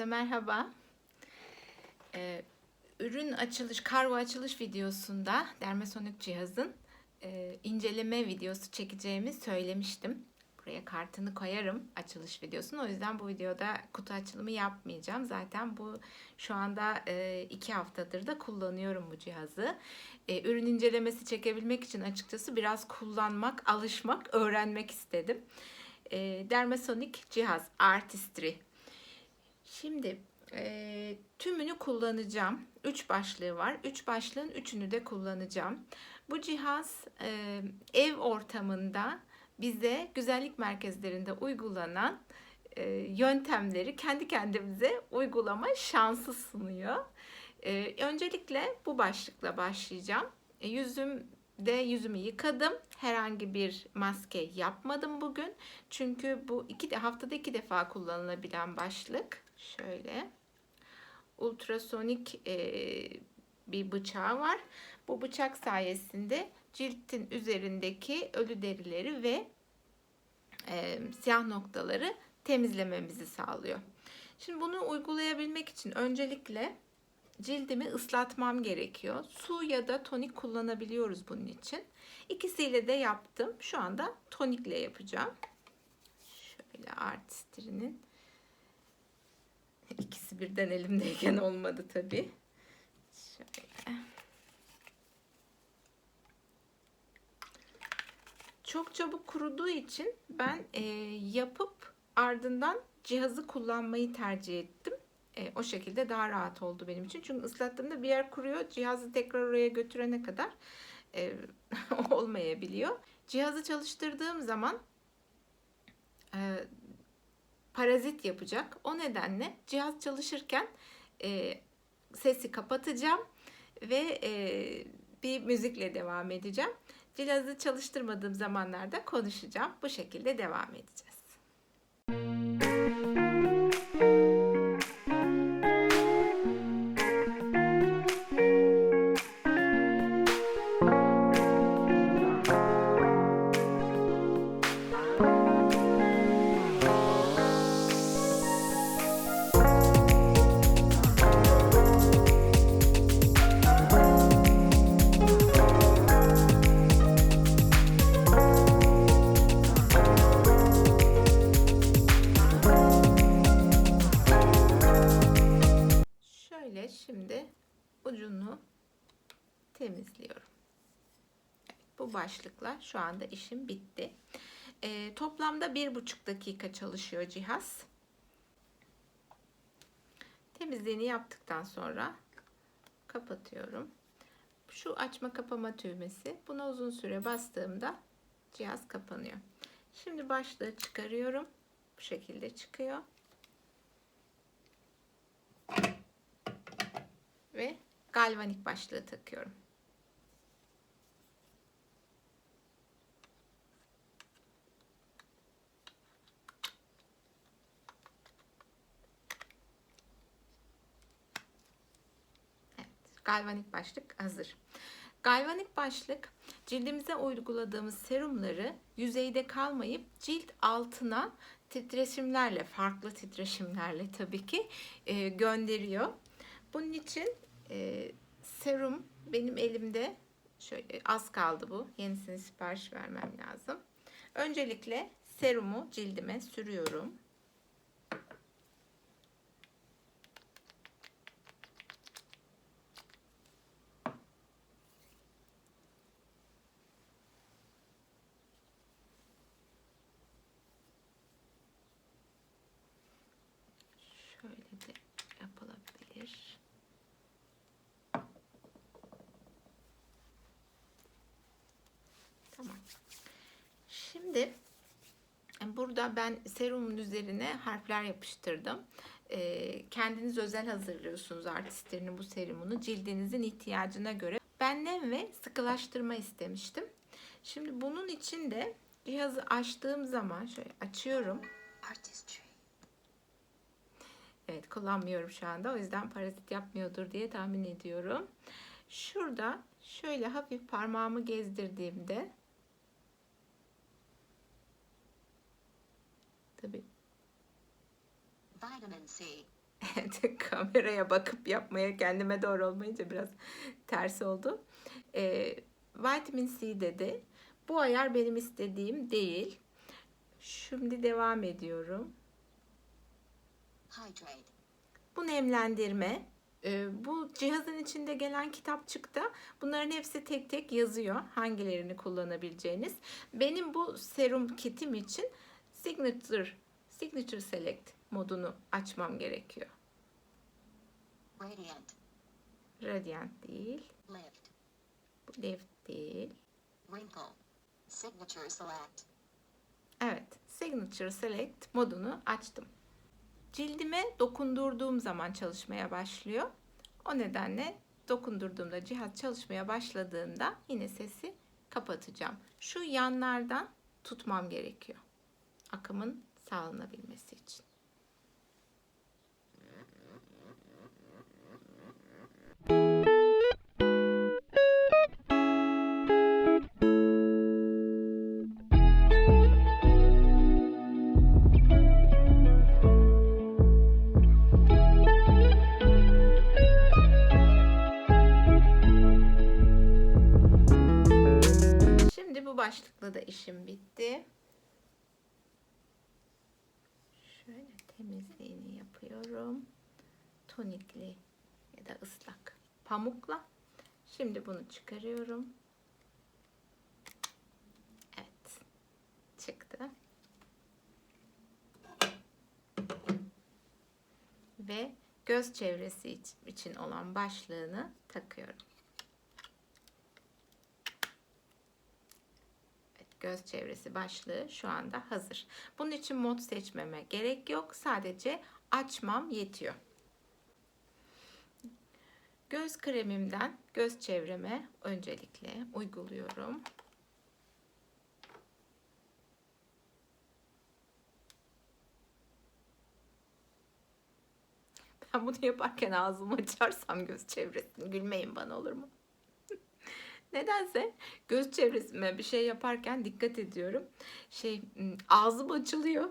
Herkese merhaba. Ee, ürün açılış, kargo açılış videosunda Dermasonik cihazın e, inceleme videosu çekeceğimi söylemiştim. Buraya kartını koyarım açılış videosunu. O yüzden bu videoda kutu açılımı yapmayacağım. Zaten bu şu anda e, iki haftadır da kullanıyorum bu cihazı. E, ürün incelemesi çekebilmek için açıkçası biraz kullanmak, alışmak, öğrenmek istedim. E, Dermasonik cihaz Artistry Şimdi e, tümünü kullanacağım. Üç başlığı var. Üç başlığın üçünü de kullanacağım. Bu cihaz e, ev ortamında bize güzellik merkezlerinde uygulanan e, yöntemleri kendi kendimize uygulama şansı sunuyor. E, öncelikle bu başlıkla başlayacağım. E, yüzümde yüzümü yıkadım. Herhangi bir maske yapmadım bugün. Çünkü bu iki de haftada iki defa kullanılabilen başlık. Şöyle ultrasonik e, bir bıçağı var. Bu bıçak sayesinde ciltin üzerindeki ölü derileri ve e, siyah noktaları temizlememizi sağlıyor. Şimdi bunu uygulayabilmek için öncelikle cildimi ıslatmam gerekiyor. Su ya da tonik kullanabiliyoruz bunun için. İkisiyle de yaptım. Şu anda tonikle yapacağım. Şöyle artistinin İkisi birden elimdeyken olmadı tabi. Çok çabuk kuruduğu için ben e, yapıp ardından cihazı kullanmayı tercih ettim. E, o şekilde daha rahat oldu benim için. Çünkü ıslattığımda bir yer kuruyor. Cihazı tekrar oraya götürene kadar e, olmayabiliyor. Cihazı çalıştırdığım zaman e, parazit yapacak. O nedenle cihaz çalışırken e, sesi kapatacağım ve e, bir müzikle devam edeceğim. Cihazı çalıştırmadığım zamanlarda konuşacağım. Bu şekilde devam edeceğiz. Başlıkla şu anda işim bitti. Ee, toplamda bir buçuk dakika çalışıyor cihaz. Temizliğini yaptıktan sonra kapatıyorum. Şu açma kapama düğmesi. Buna uzun süre bastığımda cihaz kapanıyor. Şimdi başlığı çıkarıyorum. Bu şekilde çıkıyor. ve galvanik başlığı takıyorum. Galvanik başlık hazır. Galvanik başlık cildimize uyguladığımız serumları yüzeyde kalmayıp cilt altına titreşimlerle, farklı titreşimlerle tabii ki e, gönderiyor. Bunun için e, serum benim elimde şöyle az kaldı bu. Yenisini sipariş vermem lazım. Öncelikle serumu cildime sürüyorum. Şöyle de yapılabilir. Tamam. Şimdi e, burada ben serumun üzerine harfler yapıştırdım. Ee, kendiniz özel hazırlıyorsunuz artistlerini bu serumunu cildinizin ihtiyacına göre. Ben nem ve sıkılaştırma istemiştim. Şimdi bunun için de cihazı açtığım zaman şöyle açıyorum. Artistry. Evet kullanmıyorum şu anda. O yüzden parazit yapmıyordur diye tahmin ediyorum. Şurada şöyle hafif parmağımı gezdirdiğimde tabii Vitamin C. Evet, kameraya bakıp yapmaya kendime doğru olmayınca biraz ters oldu. Ee, vitamin C dedi. Bu ayar benim istediğim değil. Şimdi devam ediyorum. Hydrate. Bu nemlendirme. Ee, bu cihazın içinde gelen kitapçıkta bunların hepsi tek tek yazıyor. Hangilerini kullanabileceğiniz. Benim bu serum kitim için Signature, Signature Select modunu açmam gerekiyor. Radiant. Radiant değil. Lift. Bu Lift değil. Wrinkle. Signature select. Evet, Signature Select modunu açtım. Cildime dokundurduğum zaman çalışmaya başlıyor. O nedenle dokundurduğumda cihaz çalışmaya başladığında yine sesi kapatacağım. Şu yanlardan tutmam gerekiyor. Akımın sağlanabilmesi için. Başlıkla da işim bitti. Şöyle temizliğini yapıyorum. Tonikli ya da ıslak pamukla. Şimdi bunu çıkarıyorum. Evet. Çıktı. Ve göz çevresi iç- için olan başlığını takıyorum. Göz çevresi başlığı şu anda hazır. Bunun için mod seçmeme gerek yok. Sadece açmam yetiyor. Göz kremimden göz çevreme öncelikle uyguluyorum. Ben bunu yaparken ağzımı açarsam göz çevresini gülmeyin bana olur mu? Nedense göz çevresime bir şey yaparken dikkat ediyorum. Şey ağzım açılıyor.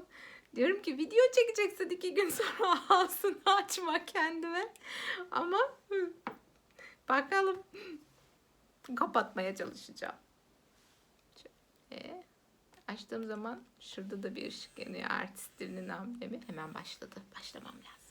Diyorum ki video çekeceksin iki gün sonra ağzını açma kendime. Ama bakalım kapatmaya çalışacağım. Şöyle açtığım zaman şurada da bir ışık yanıyor. Artistlerinin amblemi hemen başladı. Başlamam lazım.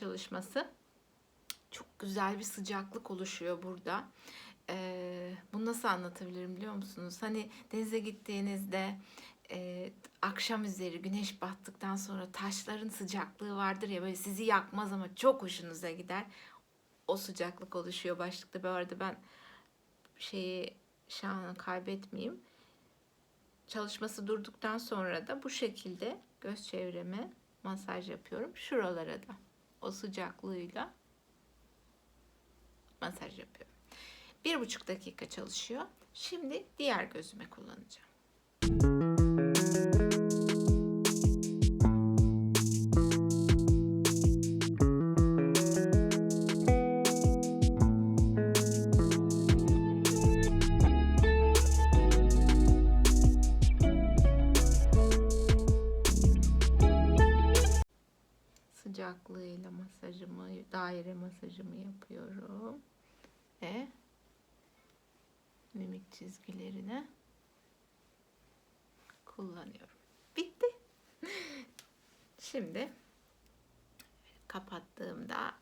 Çalışması. Çok güzel bir sıcaklık oluşuyor burada. Ee, bunu nasıl anlatabilirim biliyor musunuz? Hani denize gittiğinizde e, akşam üzeri güneş battıktan sonra taşların sıcaklığı vardır ya böyle sizi yakmaz ama çok hoşunuza gider. O sıcaklık oluşuyor başlıkta. Bu arada ben şeyi şanı kaybetmeyeyim. Çalışması durduktan sonra da bu şekilde göz çevreme masaj yapıyorum. Şuralara da o sıcaklığıyla masaj yapıyorum. Bir buçuk dakika çalışıyor. Şimdi diğer gözüme kullanacağım. Masajımı yapıyorum. Ve mimik çizgilerine kullanıyorum. Bitti. Şimdi kapattığımda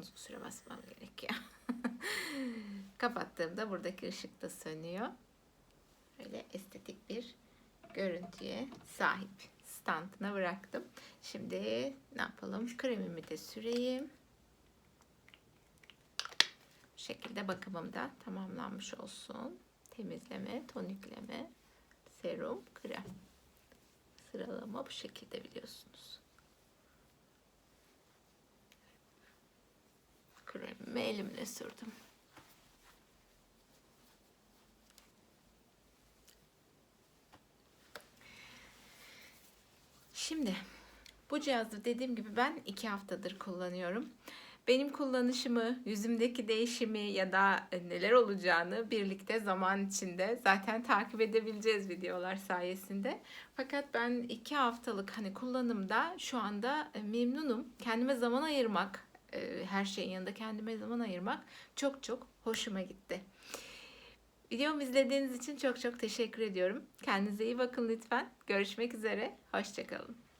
uzun süre basmam gerekiyor. kapattığımda buradaki ışık da sönüyor. Böyle estetik bir görüntüye sahip standına bıraktım. Şimdi ne yapalım? Kremimi de süreyim. Bu şekilde bakımım da tamamlanmış olsun. Temizleme, tonikleme, serum, krem. Sıralama bu şekilde biliyorsunuz. Kremimi elimle sürdüm. Şimdi bu cihazı dediğim gibi ben iki haftadır kullanıyorum. Benim kullanışımı, yüzümdeki değişimi ya da neler olacağını birlikte zaman içinde zaten takip edebileceğiz videolar sayesinde. Fakat ben iki haftalık hani kullanımda şu anda e, memnunum. Kendime zaman ayırmak, e, her şeyin yanında kendime zaman ayırmak çok çok hoşuma gitti. Videomu izlediğiniz için çok çok teşekkür ediyorum. Kendinize iyi bakın lütfen. Görüşmek üzere. Hoşçakalın.